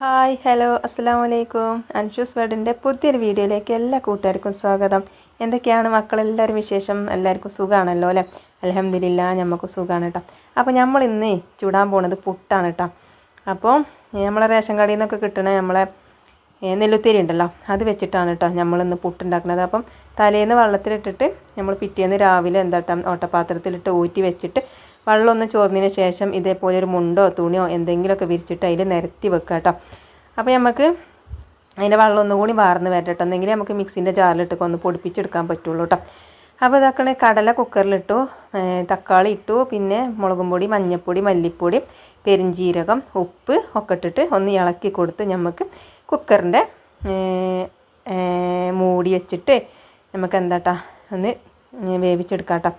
Hi hello അസ്സാം വലൈക്കും അൻഷൂസ് വേർഡിന്റെ പുതിയൊരു വീഡിയോയിലേക്ക് എല്ലാ കൂട്ടുകാർക്കും സ്വാഗതം. എന്തൊക്കെയാണ് മക്കളെല്ലാവരും വിശേഷം? എല്ലാവർക്കും സുഖമാണല്ലോ അല്ലേ? അലഹമില്ല നമുക്ക് സുഖമാണ് കേട്ടോ അപ്പോൾ നമ്മൾ ഇന്ന് ചൂടാൻ പോണത് പുട്ടാണ് കേട്ടോ അപ്പോൾ നമ്മളെ റേഷൻ കടയിൽ നിന്നൊക്കെ കിട്ടണ നമ്മളെ നെല്ലുത്തേരി ഉണ്ടല്ലോ അത് വെച്ചിട്ടാണ് കേട്ടോ നമ്മളിന്ന് പുട്ടുണ്ടാക്കുന്നത് അപ്പം തലേന്ന് വെള്ളത്തിലിട്ടിട്ട് നമ്മൾ പിറ്റേന്ന് രാവിലെ എന്താ കേട്ടോ ഓട്ടപാത്രത്തിലിട്ട് ഊറ്റി വെച്ചിട്ട് വെള്ളം ഒന്ന് ചോർന്നതിന് ശേഷം ഇതേപോലെ ഒരു മുണ്ടോ തുണിയോ എന്തെങ്കിലുമൊക്കെ വിരിച്ചിട്ട് അതിൽ നിരത്തി വെക്കുക കേട്ടോ അപ്പോൾ നമുക്ക് അതിന്റെ വെള്ളം ഒന്നും കൂടി വാർന്ന് വരട്ടെ എന്നെങ്കിൽ നമുക്ക് മിക്സിന്റെ ജാറിലിട്ടൊക്കെ ഒന്ന് പൊടിപ്പിച്ചെടുക്കാൻ പറ്റുള്ളൂ കേട്ടോ അപ്പോൾ ഇതാക്കണ കടല കുക്കറിലിട്ടു. തക്കാളി ഇട്ടു. പിന്നെ മുളകും പൊടി മഞ്ഞൾപ്പൊടി മല്ലിപ്പൊടി പെരിഞ്ജീരകം ഉപ്പ് ഒക്കെ ഇട്ടിട്ട് ഒന്ന് ഇളക്കി കൊടുത്ത് നമുക്ക് കുക്കറിന്റെ മൂടി വെച്ചിട്ട് നമുക്ക് എന്താട്ടാ ഒന്ന് വേവിച്ചെടുക്കാം കേട്ടോ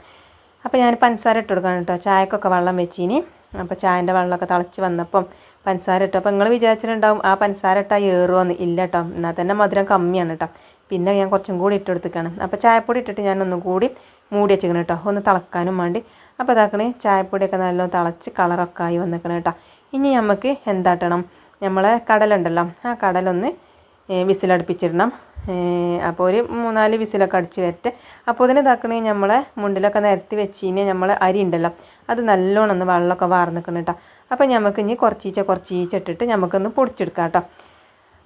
അപ്പോൾ ഞാൻ പഞ്ചസാര ഇട്ട് കൊടുക്കണം കേട്ടോ. ചായക്കൊക്കെ വെള്ളം വെച്ചിനി. അപ്പോൾ ചായന്റെ വെള്ളമൊക്കെ തിളച്ച് വന്നപ്പം പഞ്ചസാര ഇട്ടു. അപ്പോൾ നിങ്ങൾ വിചാരിച്ചിട്ടുണ്ടാവും ആ പഞ്ചസാര ഇട്ടാൽ ഏറുമെന്ന് ഇല്ല കേട്ടോ എന്നാൽ തന്നെ മധുരം കമ്മിയാണ് കേട്ടോ പിന്നെ ഞാൻ കുറച്ചും കൂടി ഇട്ട് കൊടുത്തേക്കാണ്. അപ്പോൾ ചായപ്പൊടി ഇട്ടിട്ട് ഞാൻ ഒന്നും കൂടി മൂടി വെച്ചിരിക്കണം കേട്ടോ ഒന്ന് തിളക്കാനും വേണ്ടി. അപ്പോൾ ഇതാക്കണേ ചായപ്പൊടിയൊക്കെ നല്ലോണം തിളച്ച് കളറൊക്കെ ആയി വന്നിക്കണം കേട്ടോ ഇനി നമുക്ക് എന്താട്ടണം? നമ്മളെ കടലുണ്ടല്ലോ. ആ കടലൊന്ന് വിസിലടുപ്പിച്ചിടണം അപ്പോൾ ഒരു മൂന്നാൽ വിസിലൊക്കെ അടിച്ച് വരട്ടെ. അപ്പോൾ ഇതിന് ഇതാക്കണേ നമ്മളെ മുണ്ടിലൊക്കെ നിരത്തി വെച്ച് കഴിഞ്ഞാൽ നമ്മൾ അരി ഉണ്ടല്ലോ. അത് നല്ലോണം ഒന്ന് വെള്ളമൊക്കെ വാർന്നിക്കണം കേട്ടോ അപ്പോൾ നമുക്ക് ഇനി കുറച്ചീച്ച കുറച്ചീച്ച ഇട്ടിട്ട് നമുക്കൊന്ന് പൊടിച്ചെടുക്കാം കേട്ടോ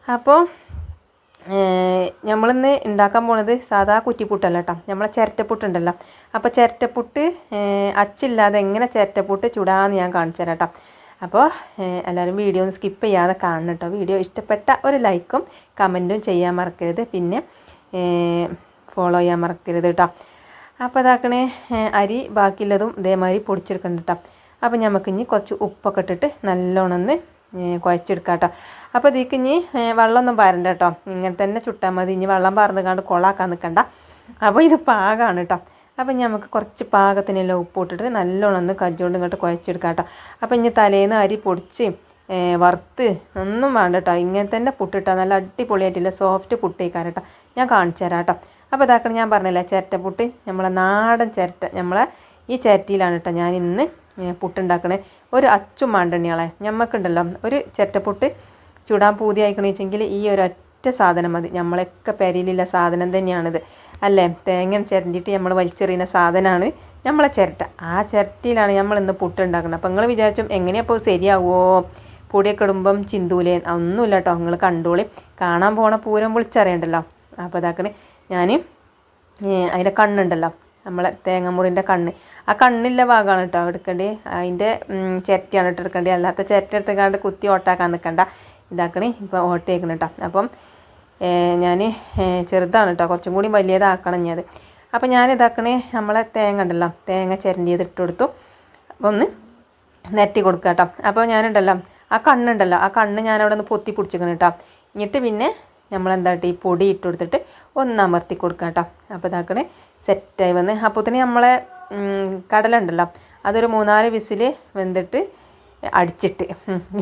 അപ്പോൾ നമ്മളിന്ന് ഉണ്ടാക്കാൻ പോണത് സാധാ കുറ്റിപ്പുട്ടല്ല കേട്ടോ നമ്മളെ ചിരട്ടപ്പുട്ടുണ്ടല്ലോ അപ്പോൾ ചിരട്ടപ്പുട്ട് അച്ചില്ലാതെ എങ്ങനെ ചിരട്ടപ്പുട്ട് ചുടാന്ന് ഞാൻ കാണിച്ചു തരാം കേട്ടോ അപ്പോൾ എല്ലാവരും വീഡിയോ ഒന്ന് സ്കിപ്പ് ചെയ്യാതെ കാണണം കേട്ടോ വീഡിയോ ഇഷ്ടപ്പെട്ട ഒരു ലൈക്കും കമന്റും ചെയ്യാൻ മറക്കരുത്. പിന്നെ ഫോളോ ചെയ്യാൻ മറക്കരുത് കേട്ടോ അപ്പോൾ ഇതാക്കണേ അരി ബാക്കിയുള്ളതും ഇതേമാതിരി പൊടിച്ചെടുക്കണം കേട്ടോ അപ്പോൾ നമുക്ക് ഇനി കുറച്ച് ഉപ്പൊക്കെ ഇട്ടിട്ട് നല്ലോണം ഒന്ന് കുഴച്ചെടുക്കാം കേട്ടോ അപ്പോൾ ഇതിക്ക് ഇനി വെള്ളമൊന്നും പാരണ്ട കേട്ടോ ഇങ്ങനെ തന്നെ ചുട്ടാൽ മതി. ഇനി വെള്ളം പാർന്ന് കണ്ട് കൊളാക്കാൻ നിൽക്കണ്ട. അപ്പോൾ ഇത് പാകമാണ് കേട്ടോ അപ്പം നമുക്ക് കുറച്ച് പാകത്തിനെല്ലാം ഉപ്പ് ഇട്ടിട്ട് നല്ലോണം ഒന്ന് കജ്ജോണ്ട് ഇങ്ങോട്ട് കുഴച്ചെടുക്കാം കേട്ടോ. അപ്പം ഇനി തലേന്ന് അരി പൊടിച്ച് വറുത്ത് ഒന്നും വേണ്ട കേട്ടോ. ഇങ്ങനെ തന്നെ പുട്ടിട്ടോ. നല്ല അടിപൊളിയായിട്ടില്ല സോഫ്റ്റ് പുട്ടേക്കാൻ കേട്ടോ. ഞാൻ കാണിച്ചു തരാം കേട്ടോ. അപ്പോൾ ഇതാക്കണം ഞാൻ പറഞ്ഞില്ല ചിരട്ട പുട്ട്. നമ്മളെ നാടൻ ചിരട്ട നമ്മളെ ഈ ചിരട്ടിയിലാണ് കേട്ടോ ഞാൻ ഇന്ന് പുട്ടുണ്ടാക്കണത് പുട്ടുണ്ടാക്കണേ. ഒരു അച്ചും മാണ്ടണ്ണിയാളെ. ഞമ്മക്കുണ്ടല്ലോ ഒരു ചിരട്ടപ്പുട്ട് ചുടാൻ വെച്ചെങ്കിൽ ഈ ഒരു ഒറ്റ സാധനം മതി. നമ്മളൊക്കെ പെരയിലുള്ള സാധനം തന്നെയാണിത്. അല്ലേ? തേങ്ങ ചിരണ്ടിയിട്ട് നമ്മൾ വലിച്ചെറിയുന്ന സാധനമാണ് നമ്മളെ ചിരട്ട. ആ ചിരട്ടിയിലാണ് നമ്മൾ ഇന്ന് പുട്ടുണ്ടാക്കുന്നത്. അപ്പോൾ നിങ്ങൾ വിചാരിച്ചും എങ്ങനെയപ്പോൾ ശരിയാവുമോ പൊടിയൊക്കെ ഇടുമ്പം ചിന്തൂലേ? ഒന്നുമില്ല കേട്ടോ നിങ്ങൾ കണ്ടോളി. കാണാൻ പോണ പൂരം വിളിച്ചറിയണ്ടല്ലോ. അപ്പോൾ ഇതാക്കണേ. ഞാൻ അതിന്റെ കണ്ണുണ്ടല്ലോ. നമ്മളെ തേങ്ങമുറിന്റെ കണ്ണ്. ആ കണ്ണില്ല ഭാഗമാണ് കേട്ടോ എടുക്കേണ്ടത് അതിന്റെ ചിരട്ടിയാണ് കേട്ടോ എടുക്കേണ്ടത് അല്ലാത്ത ചിരട്ട എടുത്തുകൊണ്ട് കുത്തി ഓട്ടാക്കാൻ നിൽക്കണ്ട ഇതാക്കണേ. ഇപ്പോൾ ഓട്ടയേക്കണം കേട്ടോ അപ്പം ഞാൻ ചെറുതാണ് കേട്ടോ കുറച്ചും കൂടി വലിയതാക്കണം ഞാൻ അപ്പം ഞാൻ ഇതാക്കണേ നമ്മളെ തേങ്ങ ഉണ്ടല്ലോ. തേങ്ങ ചിരണ്ടിയത് ഇട്ട് കൊടുത്തു. അപ്പോൾ ഒന്ന് നെറ്റി കൊടുക്കുക കേട്ടോ അപ്പോൾ ഞാനുണ്ടല്ലോ ആ കണ്ണുണ്ടല്ലോ ആ കണ്ണ് ഞാൻ അവിടെ ഒന്ന് പൊത്തി പിടിച്ചിക്കണം കേട്ടോ എന്നിട്ട് പിന്നെ നമ്മൾ എന്താ ഈ പൊടി ഇട്ട് കൊടുത്തിട്ട് ഒന്ന് അമർത്തി കൊടുക്കുക കേട്ടോ അപ്പോൾ ഇതാക്കണേ സെറ്റായി വന്ന്. അപ്പോൾ തന്നെ നമ്മളെ കടലുണ്ടല്ലോ അതൊരു മൂന്നാൽ വിസിൽ വെന്തിട്ട് അടിച്ചിട്ട്.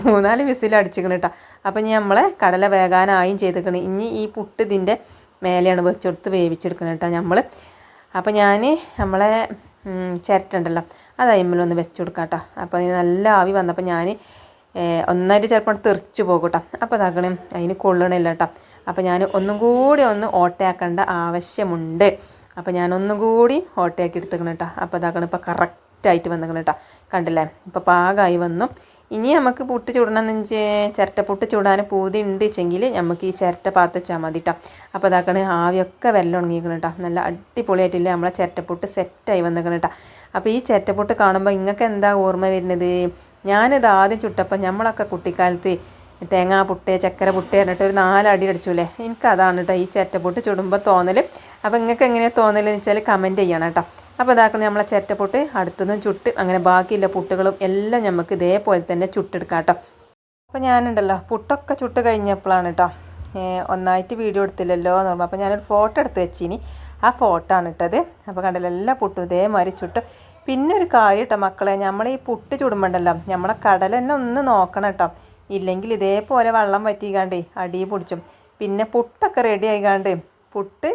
മൂന്നാൽ വിസിൽ അടിച്ചിക്കണം കേട്ടോ അപ്പം ഇനി നമ്മളെ കടല വേകാനായും ചെയ്തിക്കണം. ഇനി ഈ പുട്ട് ഇതിന്റെ മേലെയാണ് വെച്ചെടുത്ത് വേവിച്ചെടുക്കുന്നത് കേട്ടോ നമ്മൾ അപ്പം ഞാൻ നമ്മളെ ചിരട്ടുണ്ടല്ലോ അത് അയിമ്മലൊന്ന് വെച്ച് കൊടുക്കാം കേട്ടോ അപ്പോൾ നല്ല ആവി വന്നപ്പോൾ ഞാൻ ഒന്നായിട്ട് ചിലപ്പോൾ തെറിച്ച് പോകും കേട്ടോ അപ്പോൾ അതാക്കണം അതിന് കൊള്ളണില്ല കേട്ടോ അപ്പോൾ ഞാൻ ഒന്നും കൂടി ഒന്ന് ഓട്ടയാക്കേണ്ട ആവശ്യമുണ്ട്. അപ്പോൾ ഞാൻ ഒന്നും കൂടി ഓട്ടയാക്കി എടുത്തേക്കണം കേട്ടോ അപ്പോൾ അതാക്കണം ഇപ്പോൾ കറക്റ്റായിട്ട് വന്നു കേട്ടോ കണ്ടില്ലേ? ഇപ്പോൾ പാകമായി വന്നു. ഇനി നമുക്ക് പുട്ട് ചുടണമെന്ന് വെച്ചാൽ ചിരട്ട പുട്ട് ചുടാൻ പൂതി ഉണ്ട് വെച്ചെങ്കിൽ നമുക്ക് ഈ ചിരട്ട പാത്തച്ചാൽ മതി കേട്ടോ അപ്പോൾ അതാക്കണ ആവിയൊക്കെ വെല്ലം കേട്ടോ നല്ല അടിപൊളിയായിട്ടില്ലേ നമ്മളെ ചിരട്ടപ്പുട്ട് സെറ്റായി വന്നിക്കണം കേട്ടോ അപ്പോൾ ഈ ചിരട്ടപ്പുട്ട് കാണുമ്പോൾ ഇങ്ങൾക്ക് എന്താ ഓർമ്മ വരുന്നത്? ഞാനിത് ആദ്യം ചുട്ടപ്പോൾ നമ്മളൊക്കെ കുട്ടിക്കാലത്ത് തേങ്ങാ പുട്ട് ചക്കര പുട്ട് എന്നിട്ട് ഒരു നാലടി അടിച്ചൂലേ? എനിക്ക് അതാണ് കേട്ടോ ഈ ചിരട്ടപ്പുട്ട് ചുടുമ്പോൾ തോന്നൽ അപ്പോൾ നിങ്ങൾക്ക് എങ്ങനെയാണ് തോന്നലെന്ന് വെച്ചാൽ കമന്റ് ചെയ്യണം കേട്ടോ അപ്പോൾ ഇതാക്കുന്ന നമ്മളെ ചിരട്ടപ്പുട്ട് അടുത്തുനിന്ന് ചുട്ട് അങ്ങനെ ബാക്കിയുള്ള പുട്ടുകളും എല്ലാം നമുക്ക് ഇതേപോലെ തന്നെ ചുട്ടെടുക്കാം കേട്ടോ അപ്പോൾ ഞാനുണ്ടല്ലോ പുട്ടൊക്കെ ചുട്ട് കഴിഞ്ഞപ്പോഴാണ് കേട്ടോ ഒന്നായിട്ട് വീഡിയോ എടുത്തില്ലല്ലോ എന്ന് പറഞ്ഞു. അപ്പോൾ ഞാനൊരു ഫോട്ടോ എടുത്ത് വെച്ചിനി. ആ ഫോട്ടോ ആണ് ഇട്ടത്. അപ്പോൾ കണ്ടല്ലോ എല്ലാ പുട്ടും ഇതേമാതിരി ചുട്ട്. പിന്നെ ഒരു കാര്യം കേട്ടോ മക്കളെ നമ്മൾ ഈ പുട്ട് ചുടുമ്പോണ്ടല്ലോ നമ്മളെ കടൽ തന്നെ ഒന്ന് നോക്കണം കേട്ടോ ഇല്ലെങ്കിൽ ഇതേപോലെ വെള്ളം പറ്റിക്കാണ്ട് അടി പിടിച്ചും. പിന്നെ പുട്ടൊക്കെ റെഡി ആയിക്കാണ്ട് പുട്ട്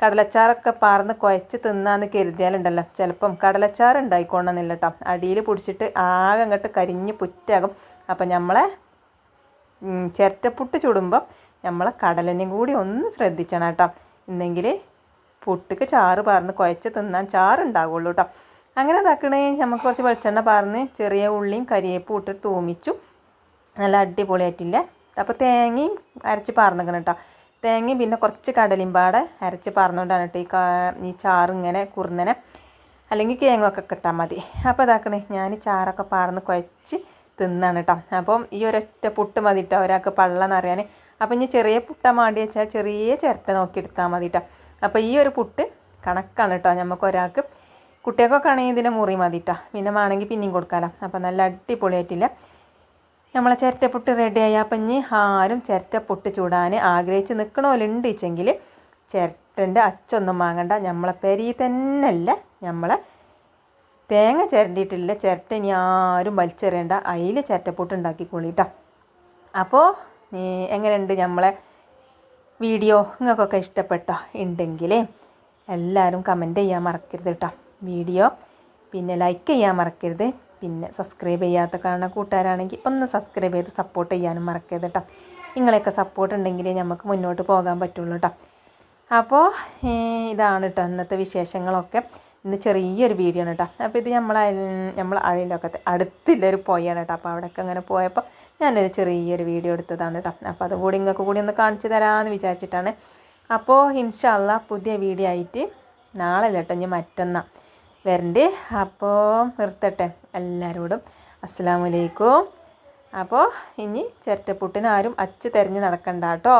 കടലച്ചാറൊക്കെ പാർന്ന് കുഴച്ച് തിന്നാന്ന് കരുതിയാലുണ്ടല്ലോ. ചിലപ്പം കടലച്ചാറ് ഉണ്ടായിക്കോണമെന്നില്ല കേട്ടോ അടിയിൽ പിടിച്ചിട്ട് ആകെ അങ്ങോട്ട് കരിഞ്ഞ് പുറ്റാകും. അപ്പം നമ്മളെ ചിരട്ടപ്പുട്ട് ചുടുമ്പം നമ്മളെ കടലിനെയും കൂടി ഒന്ന് ശ്രദ്ധിച്ചണം കേട്ടോ എന്നെങ്കിൽ പുട്ടിക്ക് ചാറ് പാർന്ന് കുഴച്ച് തിന്നാൻ ചാറുണ്ടാവുള്ളൂ കേട്ടോ അങ്ങനെ ഇതാക്കണേ നമുക്ക് കുറച്ച് വെളിച്ചെണ്ണ പാർന്ന് ചെറിയ ഉള്ളിയും കരിയേപ്പും ഇട്ട് തൂമിച്ചു. നല്ല അടിപൊളിയായിട്ടില്ല. അപ്പോൾ തേങ്ങയും അരച്ച് പാർന്നിക്കണം കേട്ടോ തേങ്ങയും പിന്നെ കുറച്ച് കടലയും പാടെ അരച്ച് പറഞ്ഞുകൊണ്ടാണ് കേട്ടോ ഈ ഈ ചാറ് ഇങ്ങനെ കുറുന്നനെ. അല്ലെങ്കിൽ കേങ്ങൊക്കെ കിട്ടാൽ മതി. അപ്പോൾ ഇതാക്കണേ ഞാൻ ചാറൊക്കെ പാർന്ന് കുഴച്ച് തിന്നാണ് കേട്ടോ അപ്പം ഈ ഒരൊറ്റ പുട്ട് മതി കേട്ടോ ഒരാൾക്ക് പള്ളെന്നറിയാൻ അപ്പം ഇനി ചെറിയ പുട്ട മാണ്ടി വെച്ചാൽ ചെറിയ ചിരട്ട നോക്കി എടുത്താൽ മതി കേട്ടോ അപ്പോൾ ഈ ഒരു പുട്ട് കണക്കാണ് കേട്ടോ നമുക്ക് ഒരാൾക്ക്. കുട്ടികൾക്കൊക്കെ ആണെങ്കിൽ ഇതിന്റെ മുറി മതി കേട്ടോ പിന്നെ വേണമെങ്കിൽ പിന്നെയും കൊടുക്കാമല്ലോ അപ്പം നല്ല അടിപൊളിയായിട്ടില്ല. നമ്മളെ ചിരട്ടപ്പൊട്ട് റെഡിയായി അപ്പം ഇനി ആരും ചിരട്ടപ്പൊട്ട് ചൂടാൻ ആഗ്രഹിച്ച് നിൽക്കണമല്ലുണ്ട് വെച്ചെങ്കിൽ ചിരട്ടന്റെ അച്ചൊന്നും വാങ്ങണ്ട. നമ്മളെ പെരി തന്നെയല്ല. നമ്മളെ തേങ്ങ ചിരണ്ടിയിട്ടില്ല. ചിരട്ട ഇനി ആരും വലിച്ചെറിയണ്ട. അതിൽ ചിരട്ടപ്പൊട്ട് ഉണ്ടാക്കിക്കൊള്ളിട്ടോ അപ്പോൾ എങ്ങനെയുണ്ട് നമ്മളെ വീഡിയോ? നിങ്ങൾക്കൊക്കെ ഇഷ്ടപ്പെട്ട? ഉണ്ടെങ്കിൽ എല്ലാവരും കമന്റ് ചെയ്യാൻ മറക്കരുത് കേട്ടോ വീഡിയോ പിന്നെ ലൈക്ക് ചെയ്യാൻ മറക്കരുത്. പിന്നെ സബ്സ്ക്രൈബ് ചെയ്യാത്ത കാണുന്ന കൂട്ടുകാരാണെങ്കിൽ ഒന്ന് സബ്സ്ക്രൈബ് ചെയ്ത് സപ്പോർട്ട് ചെയ്യാനും മറക്കരുത് കേട്ടോ നിങ്ങളെയൊക്കെ സപ്പോർട്ട് ഉണ്ടെങ്കിലേ നമുക്ക് മുന്നോട്ട് പോകാൻ പറ്റുള്ളൂ കേട്ടോ അപ്പോൾ ഇതാണ് കേട്ടോ ഇന്നത്തെ വിശേഷങ്ങളൊക്കെ. ഇന്ന് ചെറിയൊരു വീഡിയോ ആണ് കേട്ടോ അപ്പോൾ ഇത് നമ്മൾ നമ്മൾ അഴയിലൊക്കെ അടുത്തുള്ളൊരു പോയാണ് കേട്ടോ അപ്പോൾ അവിടെയൊക്കെ അങ്ങനെ പോയപ്പോൾ ഞാനൊരു ചെറിയൊരു വീഡിയോ എടുത്തതാണ് കേട്ടോ അപ്പോൾ അതുകൂടി നിങ്ങൾക്ക് കൂടി ഒന്ന് കാണിച്ചു തരാമെന്ന് വിചാരിച്ചിട്ടാണ്. അപ്പോൾ ഇൻഷല്ല പുതിയ വീഡിയോ ആയിട്ട് നാളെ കേട്ടോ ഇനി മറ്റന്നാ. വരണ്ടേ. അപ്പോൾ നിർത്തട്ടെ എല്ലാവരോടും അസ്സാമലൈക്കും അപ്പോൾ ഇനി ചിരട്ടപ്പുട്ടിന് ആരും അച്ച് തിരഞ്ഞ് നടക്കണ്ട കേട്ടോ.